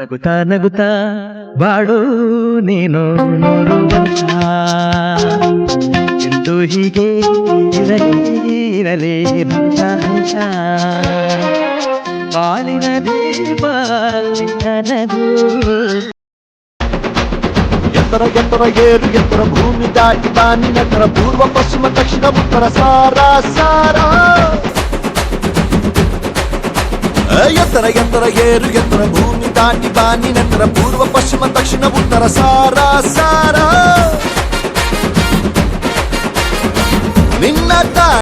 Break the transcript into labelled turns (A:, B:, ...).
A: ನಗುತ್ತಾ ನಗುತ್ತ ಬಾಳು ನೀನು ನೋಡುವಂತ. ಎಂದು ಹೀಗೆ ಇರಲಿ ಇರಲಿ. ಬಾಳಿನ ದೀಪ ನನಗೂ
B: ಎತ್ತರ ಎತ್ತರ ಏರು ಎತ್ತರ ಭೂಮಿ ದಾಟಿ ಬಾನಿ ನಟರ ಪೂರ್ವ ಪಶ್ಚಿಮ ದಕ್ಷಿಣ ಉತ್ತರ ಸಾರ ಸಾರ. ఎత్తర ఎత్తర ఏరు ఎత్తర భూమి దాటి బాని నెత్తర పూర్వ పశ్చిమ దక్షిణ ఉత్తర సారా సారా. నిన్న